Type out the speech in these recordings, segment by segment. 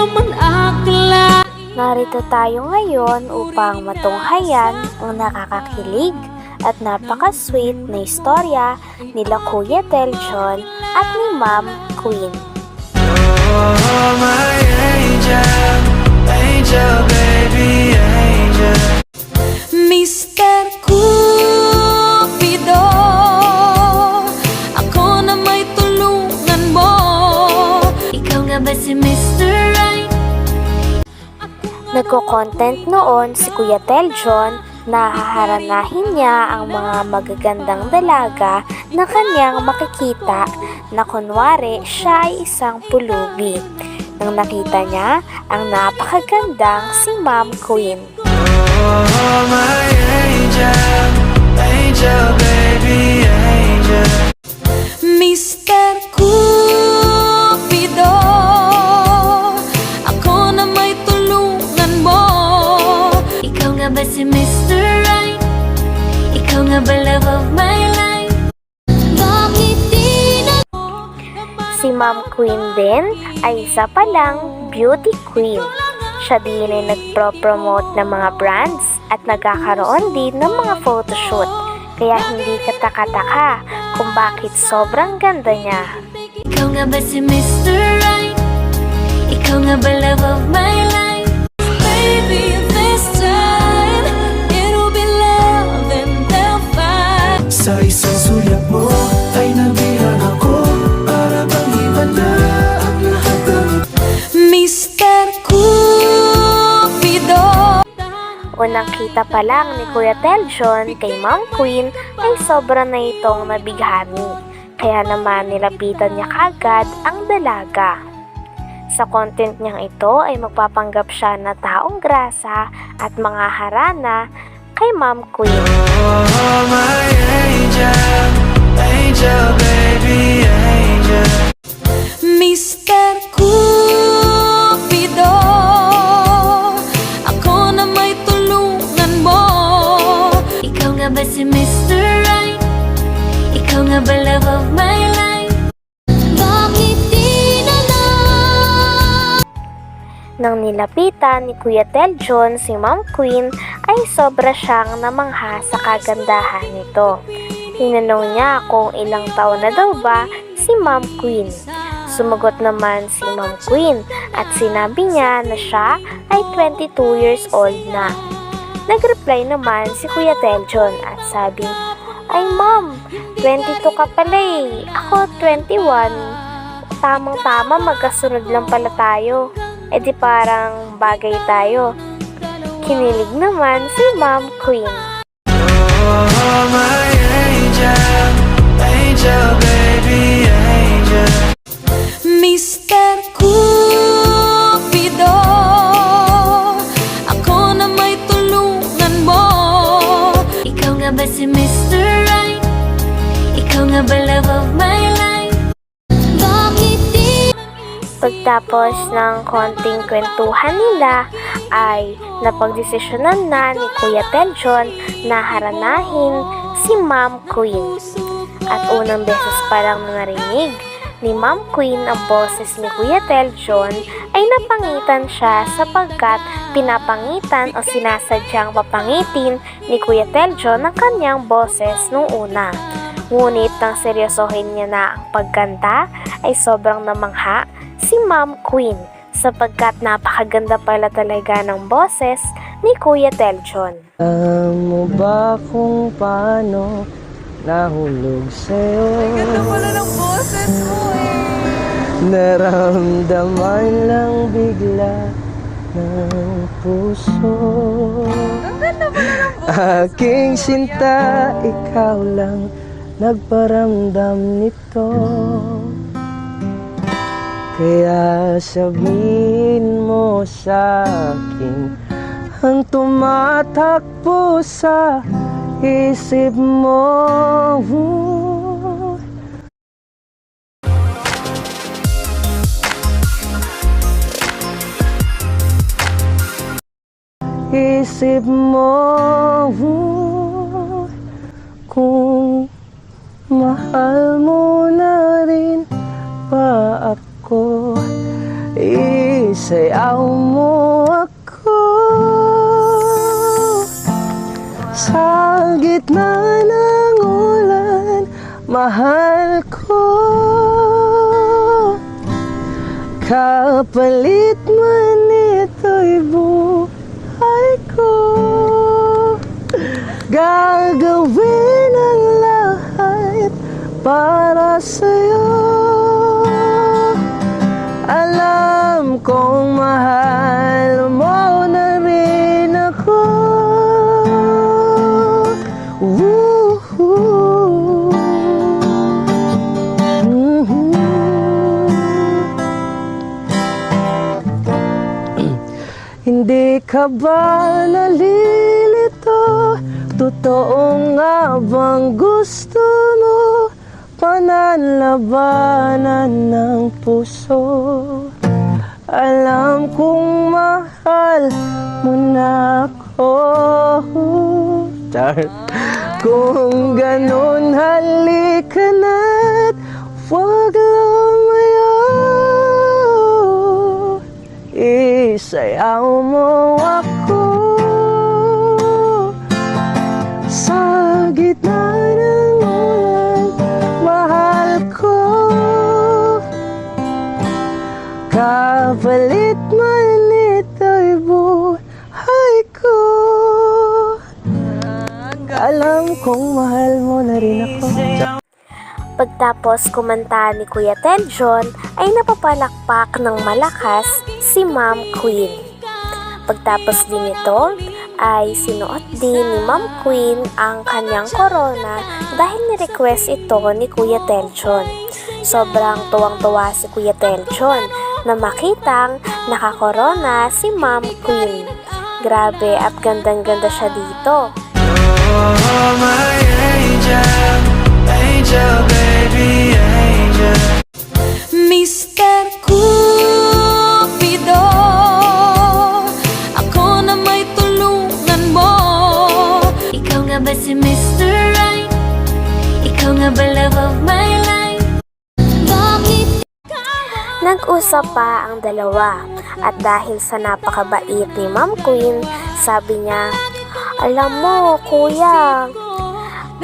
naman akla Narito tayo ngayon upang matunghayan ang nakakakilig at napaka-sweet na istorya nila Kuya Teljon at ni Ma'am Queen. Oh, my Nagko-content noon si Kuya Teljon na haharanahin niya ang mga magagandang dalaga na kanyang makikita na kunwari siya ay isang pulubi. Nang nakita niya ang napakagandang si Ma'am Queen. Oh, my angel, angel, baby, angel. Ma'am Queen din ay isa palang beauty queen. Siya din ay nagpro-promote ng mga brands at nagkakaroon din ng mga photoshoot. Kaya hindi kataka-taka kung bakit sobrang ganda niya. Ikaw nga ba si Mr. Right? Ikaw nga ba love of my life? Baby, this time It'll be love and they'll fight Sa isang Unang kita pa lang ni Kuya Teljon kay Ma'am Queen ay sobra na itong nabighani. Kaya naman nilapitan niya kagad ang dalaga. Sa content niyang ito ay magpapanggap siya na taong grasa at mga harana kay Ma'am Queen. Oh, my angel, angel, baby, angel. Mr. Nilapitan ni Kuya Teljon si Ma'am Queen ay sobra siyang namangha sa kagandahan nito. Tinanong niya kung ilang taon na daw ba si Ma'am Queen. Sumagot naman si Ma'am Queen at sinabi niya na siya ay 22 years old na. Nag-reply naman si Kuya Teljon at sabi, Ay ma'am, 22 ka pala eh. Ako 21. Tamang-tama magkasunod lang pala tayo. E di parang bagay tayo. Kinilig naman si Ma'am Queen. Oh, my angel, angel, baby, angel. Mr. Cupido Pagtapos ng konting kwentuhan nila ay napagdesisyonan na ni Kuya Teljon na haranahin si Ma'am Queen. At unang beses pa lang narinig ni Ma'am Queen ang boses ni Kuya Teljon ay napangitan siya sapagkat pinapangitan o sinasadyang papangitin ni Kuya Teljon ang kanyang boses nung una. Ngunit nang seryosohin niya na ang pagkanta ay sobrang namangha si Ma'am Queen sapagkat napakaganda pala talaga ng boses ni Kuya Teljon. Alam mo ba kung paano nahulog sa'yo? Ay, ganda pala ng boses mo eh! Naramdaman lang bigla ng puso Ang ganda pala ng boses Aking sinta, ikaw lang nagparamdam nito Kaya sabihin mo sa akin Ang tumatakbo sa isip mo. Isip mo Kung mahal mo Isayaw mo ako. Sa gitna ng ulan Mahal ko. Kapalit man ito'y buhay ko. Gagawin ang lahat para sa'yo Alam kong mahal mo na rin ako. Mhm. Hindi ka ba nalilito? Totoo nga bang gusto mo? Pananlabanan ng puso Alam kong mahal mo na ako. Char. Kung ganun halika na't Huwag lumayo Isayaw mo ako. Sa Alam kong mahal mo na rin ako Pagtapos kumanta ni Kuya Teljon ay napapalakpak ng malakas si Ma'am Queen. Pagtapos din ito ay sinuot din ni Ma'am Queen ang kanyang corona dahil ni-request ito ni Kuya Teljon. Sobrang tuwang-tuwa si Kuya Teljon na makitang nakakorona si Ma'am Queen. Grabe at gandang-ganda siya dito. Oh, my angel, angel, baby, angel. Mr. Cupido Ako na may tulungan mo Ikaw nga ba si Mr. Right? Ikaw nga ba love of my life? Bakit Nag-usap pa ang dalawa at dahil sa napakabait ni Ma'am Queen, sabi niya, Alam mo, kuya,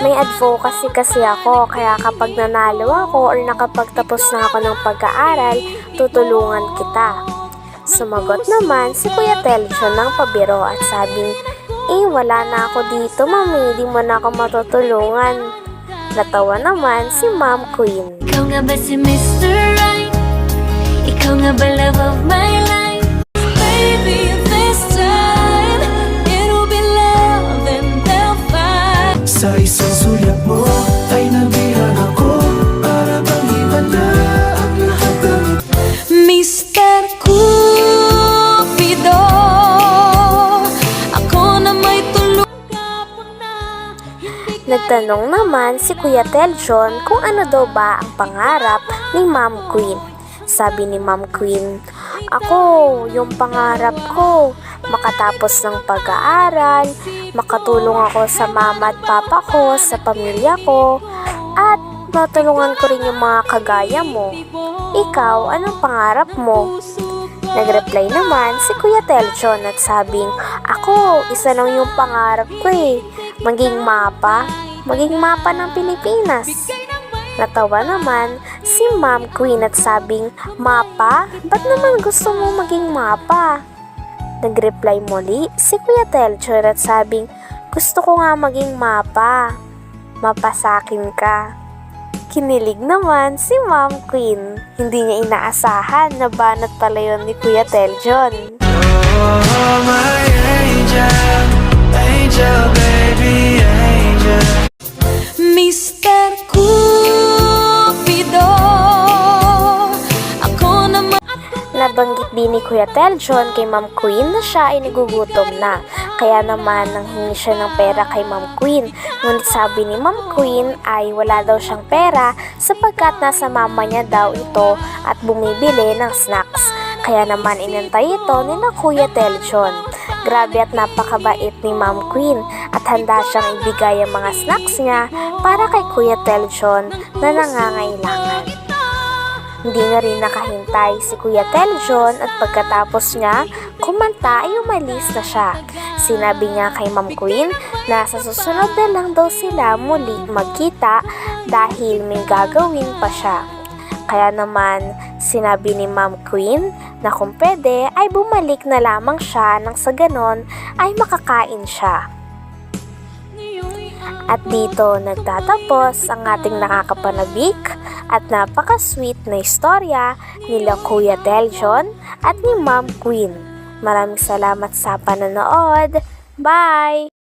may advocacy kasi ako kaya kapag nanalo ako or nakapagtapos na ako ng pag-aaral, tutulungan kita. Sumagot naman si Kuya Telcho ng pabiro at sabing, Eh, wala na ako dito, mami. Di mo na ako matutulungan. Natawa naman si Ma'am Queen. Ikaw nga ba si Mr. Right? Ikaw nga ba love of my life? Sa isang sulyap mo ay nabihag ako Para bang iba na ang lahat ng Mr. Cupido Ako na may tulong Nagtanong naman si Kuya Teljon kung ano daw ba ang pangarap ni Ma'am Queen. Sabi ni Ma'am Queen, Ako, yung pangarap ko, makatapos ng pag-aaral, makatulong ako sa mama at papa ko, sa pamilya ko, at matulungan ko rin yung mga kagaya mo. Ikaw, anong pangarap mo? Nagreply naman si Kuya Teljon at sabing, Ako, isa lang yung pangarap ko eh. Maging mapa. Maging mapa ng Pilipinas. Natawa naman si Ma'am Queen at sabing, Mapa? Ba't naman gusto mo maging mapa? Nagreply muli si Kuya Teljon at sabing, Gusto ko nga maging mapa. Mapasakin ka. Kinilig naman si Ma'am Queen. Hindi niya inaasahan na banat pala yun ni Kuya Teljon. Oh, my angel, angel, baby, angel. Mr. Nabanggit din ni Kuya Teljon kay Ma'am Queen na siya ay nagugutom na. Kaya naman nanghingi siya ng pera kay Ma'am Queen. Ngunit sabi ni Ma'am Queen ay wala daw siyang pera sapagkat nasa mama niya daw ito at bumibili ng snacks. Kaya naman inantay ito ni na Kuya Teljon. Grabe at napakabait ni Ma'am Queen at handa siyang ibigay ang mga snacks niya para kay Kuya Teljon na nangangailangan. Hindi na rin nakahintay si Kuya Teljon at pagkatapos niya kumanta ay umalis na siya. Sinabi niya kay Ma'am Queen na sa susunod na lang daw sila muli magkita dahil may gagawin pa siya. Kaya naman sinabi ni Ma'am Queen na kung pwede ay bumalik na lamang siya nang sa ganon ay makakain siya. At dito nagtatapos ang ating nakakapanabik at napaka-sweet na istorya nila Kuya Deljon at ni Ma'am Queen. Maraming salamat sa panonood. Bye!